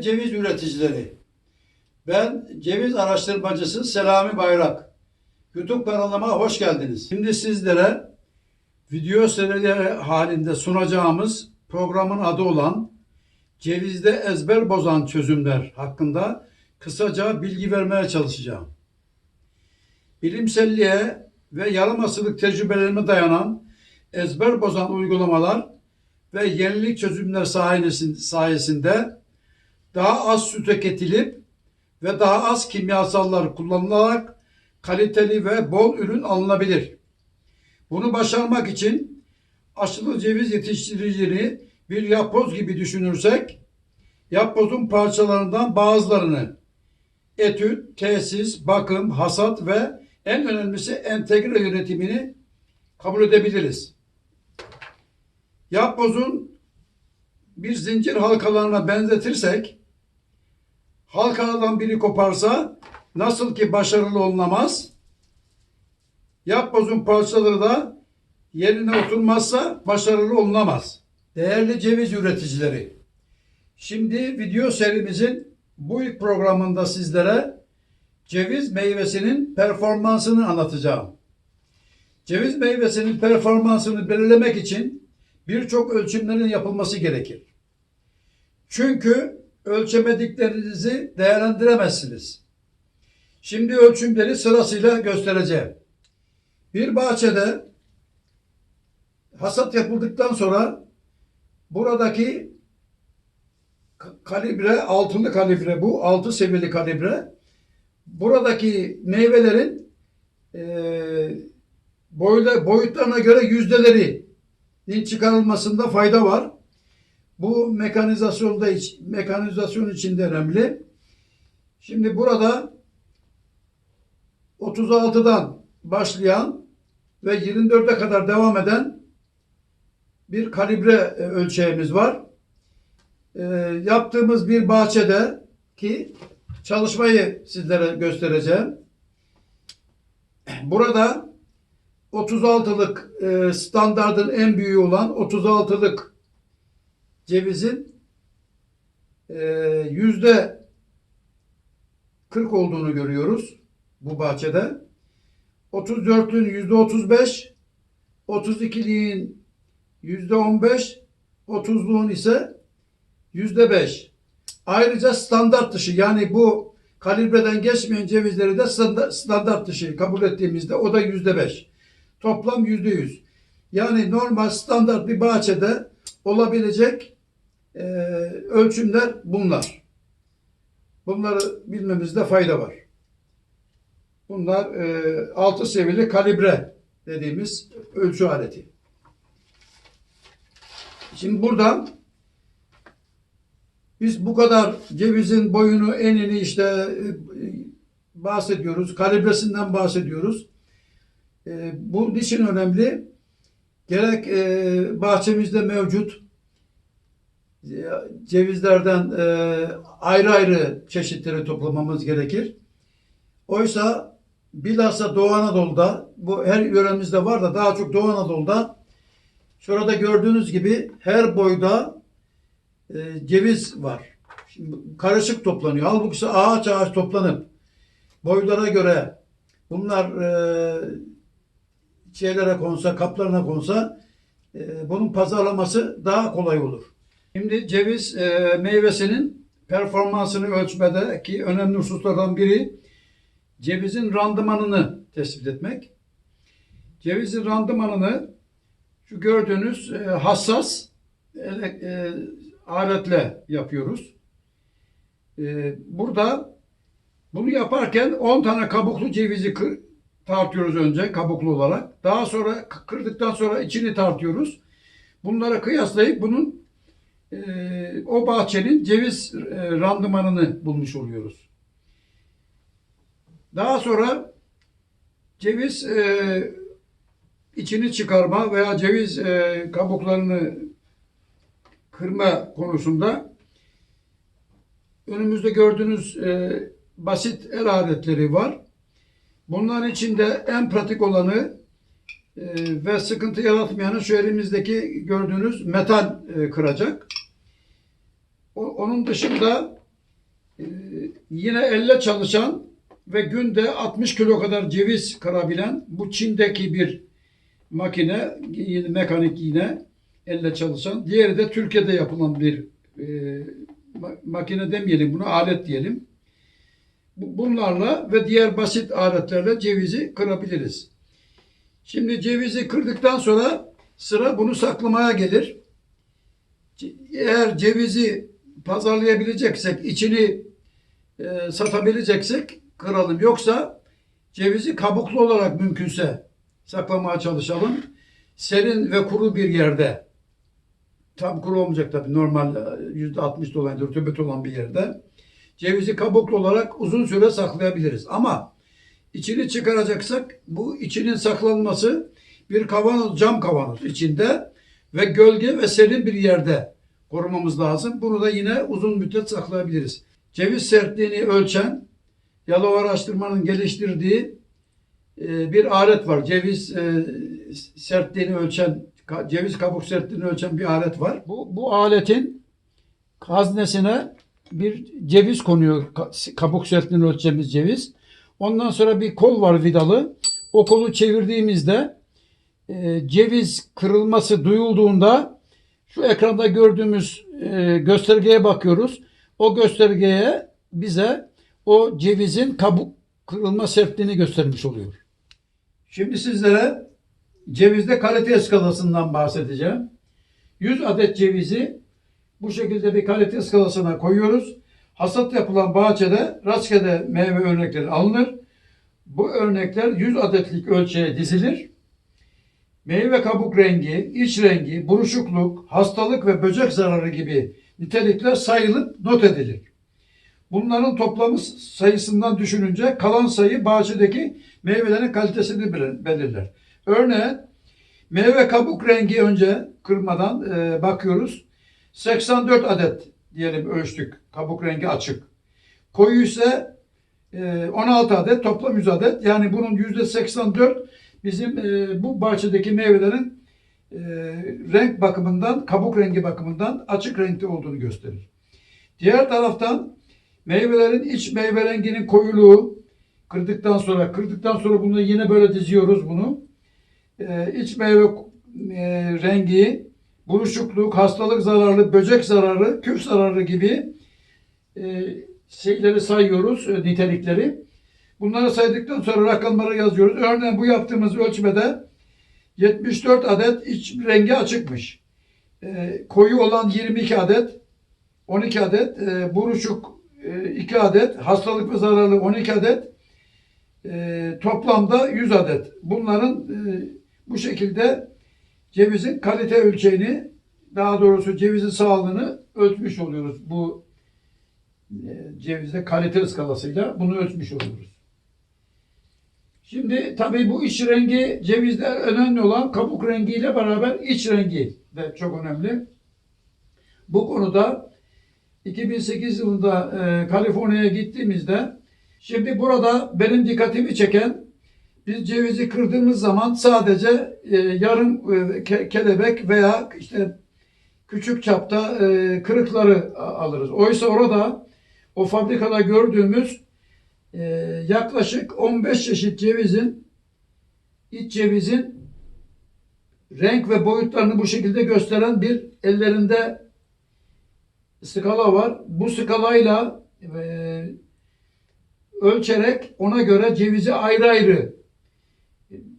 Ceviz üreticileri, ben ceviz araştırmacısı Selami Bayrak. YouTube kanalıma hoş geldiniz. Şimdi sizlere video serileri halinde sunacağımız programın adı olan Cevizde ezber bozan çözümler hakkında kısaca bilgi vermeye çalışacağım. Bilimselliğe ve yarım asırlık tecrübelerime dayanan ezber bozan uygulamalar ve yenilik çözümler sayesin- sayesinde daha az su tüketilip ve daha az kimyasallar kullanılarak kaliteli ve bol ürün alınabilir. Bunu başarmak için aşılı ceviz yetiştiriciliğini bir yapboz gibi düşünürsek, yapbozun parçalarından bazılarını etüt, tesis, bakım, hasat ve en önemlisi entegre yönetimini kabul edebiliriz. Yapbozun bir zincir halkalarına benzetirsek, halkalardan biri koparsa nasıl ki başarılı olunamaz, yapbozun parçaları da yerine oturmazsa başarılı olunamaz. Değerli ceviz üreticileri, şimdi video serimizin bu ilk programında sizlere ceviz meyvesinin performansını anlatacağım. Ceviz meyvesinin performansını belirlemek için birçok ölçümlerin yapılması gerekir. Çünkü ölçemediklerinizi değerlendiremezsiniz. Şimdi ölçümleri sırasıyla göstereceğim. Bir bahçede hasat yapıldıktan sonra buradaki ka- kalibre, altılı kalibre bu, altı seviyeli kalibre. Buradaki meyvelerin boyla, boyutlarına göre yüzdelerinin çıkarılmasında fayda var. Bu mekanizasyonda mekanizasyon için de önemli. Şimdi burada 36'dan başlayan ve 24'e kadar devam eden bir kalibre e, ölçeğimiz var. E, yaptığımız bir bahçede ki çalışmayı sizlere göstereceğim. Burada 36'lık e, standardın en büyüğü olan 36'lık cevizin e, yüzde 40 olduğunu görüyoruz bu bahçede. 34'ün yüzde 35, 32'liğin yüzde 15, 30'luğun ise yüzde 5. Ayrıca standart dışı yani bu kalibreden geçmeyen cevizleri de standa- standart dışı kabul ettiğimizde o da yüzde 5. Toplam yüzde 100. Yani normal standart bir bahçede olabilecek e, ölçümler bunlar. Bunları bilmemizde fayda var. Bunlar e, altı seviyeli kalibre dediğimiz ölçü aleti. Şimdi buradan biz bu kadar cevizin boyunu, enini işte e, bahsediyoruz. Kalibresinden bahsediyoruz. E, bu niçin önemli? Gerek e, bahçemizde mevcut cevizlerden e, ayrı ayrı çeşitleri toplamamız gerekir. Oysa bilhassa Doğu Anadolu'da, bu her yöremizde var da daha çok Doğu Anadolu'da şurada gördüğünüz gibi her boyda e, ceviz var. Şimdi karışık toplanıyor. Halbuki ağaç ağaç toplanıp boylara göre bunlar e, şeylere konsa, kaplarına konsa e, bunun pazarlaması daha kolay olur. Şimdi ceviz e, meyvesinin performansını ölçmedeki önemli hususlardan biri cevizin randımanını tespit etmek. Cevizin randımanını şu gördüğünüz e, hassas ele- e, aletle yapıyoruz. E, burada bunu yaparken 10 tane kabuklu cevizi kır- tartıyoruz önce kabuklu olarak. Daha sonra kırdıktan sonra içini tartıyoruz. Bunlara kıyaslayıp bunun o bahçenin ceviz e, randımanını bulmuş oluyoruz. Daha sonra ceviz e, içini çıkarma veya ceviz e, kabuklarını kırma konusunda önümüzde gördüğünüz basit el aletleri var. Bunların içinde en pratik olanı ve sıkıntı yaratmayanı şu elimizdeki gördüğünüz metal kıracak. Onun dışında Ee, yine elle çalışan ve günde 60 kilo kadar ceviz kırabilen bu Çin'deki bir makine, yine mekanik yine elle çalışan. Diğeri de Türkiye'de yapılan bir e, ma- makine demeyelim buna alet diyelim. Bu- Bunlarla ve diğer basit aletlerle cevizi kırabiliriz. Şimdi cevizi kırdıktan sonra sıra bunu saklamaya gelir. Eğer cevizi pazarlayabileceksek, içini e, satabileceksek kıralım. Yoksa cevizi kabuklu olarak mümkünse saklamaya çalışalım. Serin ve kuru bir yerde. Tam kuru olmayacak tabii. Normal e, yüzde altmış dolayı rutubet olan bir yerde. Cevizi kabuklu olarak uzun süre saklayabiliriz. Ama içini çıkaracaksak bu içinin saklanması bir kavanoz, cam kavanoz içinde ve gölge ve serin bir yerde korumamız lazım. Bunu da yine uzun müddet saklayabiliriz. Ceviz sertliğini ölçen Yalova Araştırma'nın geliştirdiği e, bir alet var. Ceviz e, sertliğini ölçen, ceviz kabuk sertliğini ölçen bir alet var. Bu, bu aletin haznesine bir ceviz konuyor. Ka- Kabuk sertliğini ölçeceğimiz ceviz. Ondan sonra bir kol var vidalı. O kolu çevirdiğimizde e, ceviz kırılması duyulduğunda şu ekranda gördüğümüz e, göstergeye bakıyoruz. O göstergeye bize o cevizin kabuk kırılma sertliğini göstermiş oluyor. Şimdi sizlere cevizde kalite eskalasından bahsedeceğim. 100 adet cevizi bu şekilde bir kalite eskalasına koyuyoruz. Hasat yapılan bahçede rastgele meyve örnekleri alınır. Bu örnekler 100 adetlik ölçüye dizilir. Meyve kabuk rengi, iç rengi, buruşukluk, hastalık ve böcek zararı gibi nitelikler sayılıp not edilir. Bunların toplamı sayısından düşününce kalan sayı bahçedeki meyvelerin kalitesini belir- belirler. Örneğin meyve kabuk rengi önce kırmadan e, bakıyoruz. 84 adet diyelim ölçtük. Kabuk rengi açık. Koyu ise e, 16 adet toplam 100 adet. Yani bunun yüzde 84 bizim e, bu bahçedeki meyvelerin e, renk bakımından, kabuk rengi bakımından açık renkte olduğunu gösterir. Diğer taraftan meyvelerin iç meyve renginin koyuluğu kırdıktan sonra kırdıktan sonra bunu yine böyle diziyoruz bunu. Ee, iç meyve e, rengi, buruşukluk, hastalık zararlı, böcek zararı, küf zararı gibi e, şeyleri sayıyoruz, e, nitelikleri. Bunları saydıktan sonra rakamları yazıyoruz. Örneğin bu yaptığımız ölçmede 74 adet iç rengi açıkmış. E, koyu olan 22 adet, 12 adet, e, buruşuk 2 adet, hastalık ve zararlı 12 adet, e, toplamda 100 adet. Bunların e, bu şekilde cevizin kalite ölçeğini, daha doğrusu cevizin sağlığını ölçmüş oluyoruz. Bu e, cevizde kalite skalasıyla bunu ölçmüş oluyoruz. Şimdi tabii bu iç rengi cevizde önemli olan kabuk rengiyle beraber iç rengi de çok önemli. Bu konuda 2008 yılında e, Kaliforniya'ya gittiğimizde şimdi burada benim dikkatimi çeken biz cevizi kırdığımız zaman sadece e, yarım e, ke- kelebek veya işte küçük çapta e, kırıkları alırız. Oysa orada o fabrikada gördüğümüz e, yaklaşık 15 çeşit cevizin iç cevizin renk ve boyutlarını bu şekilde gösteren bir ellerinde skala var. Bu skalayla e, ölçerek ona göre cevizi ayrı ayrı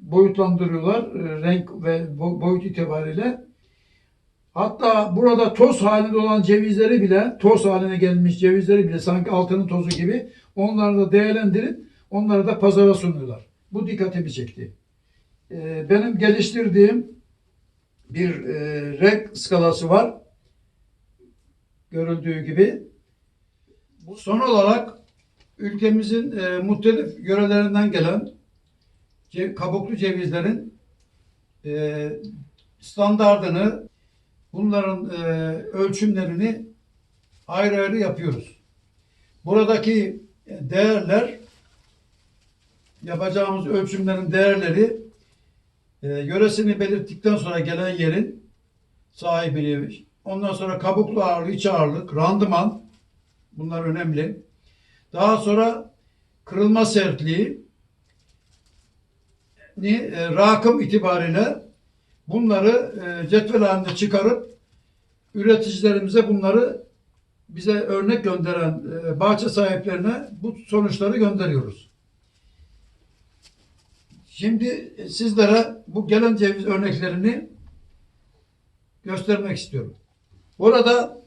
boyutlandırıyorlar e, renk ve bo- boyut itibariyle. Hatta burada toz halinde olan cevizleri bile, toz haline gelmiş cevizleri bile sanki altının tozu gibi onları da değerlendirip onları da pazara sunuyorlar. Bu dikkatimi çekti. E, benim geliştirdiğim bir e, renk skalası var görüldüğü gibi. Son olarak ülkemizin e, muhtelif yörelerinden gelen kabuklu cevizlerin e, standardını, bunların e, ölçümlerini ayrı ayrı yapıyoruz. Buradaki değerler, yapacağımız ölçümlerin değerleri e, yöresini belirttikten sonra gelen yerin sahibini, ondan sonra kabuklu ağırlık, iç ağırlık, randıman bunlar önemli. Daha sonra kırılma sertliği ni e, rakım itibariyle bunları e, cetvel halinde çıkarıp üreticilerimize bunları bize örnek gönderen e, bahçe sahiplerine bu sonuçları gönderiyoruz. Şimdi sizlere bu gelen ceviz örneklerini göstermek istiyorum. Burada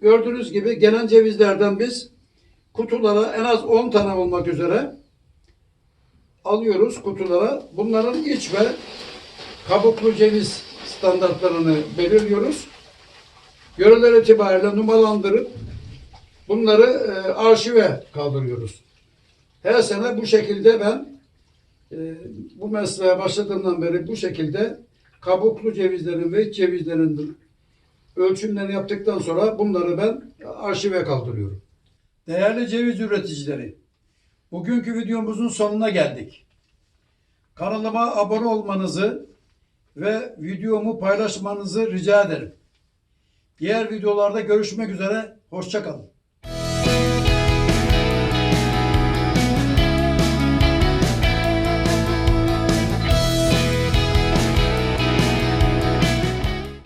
gördüğünüz gibi gelen cevizlerden biz kutulara en az 10 tane olmak üzere alıyoruz kutulara. Bunların iç ve kabuklu ceviz standartlarını belirliyoruz. Yöreler itibariyle numaralandırıp bunları e, arşive kaldırıyoruz. Her sene bu şekilde ben e, bu mesleğe başladığımdan beri bu şekilde kabuklu cevizlerin ve iç cevizlerin ölçümlerini yaptıktan sonra bunları ben arşive kaldırıyorum. Değerli ceviz üreticileri, bugünkü videomuzun sonuna geldik. Kanalıma abone olmanızı ve videomu paylaşmanızı rica ederim. Diğer videolarda görüşmek üzere, hoşçakalın.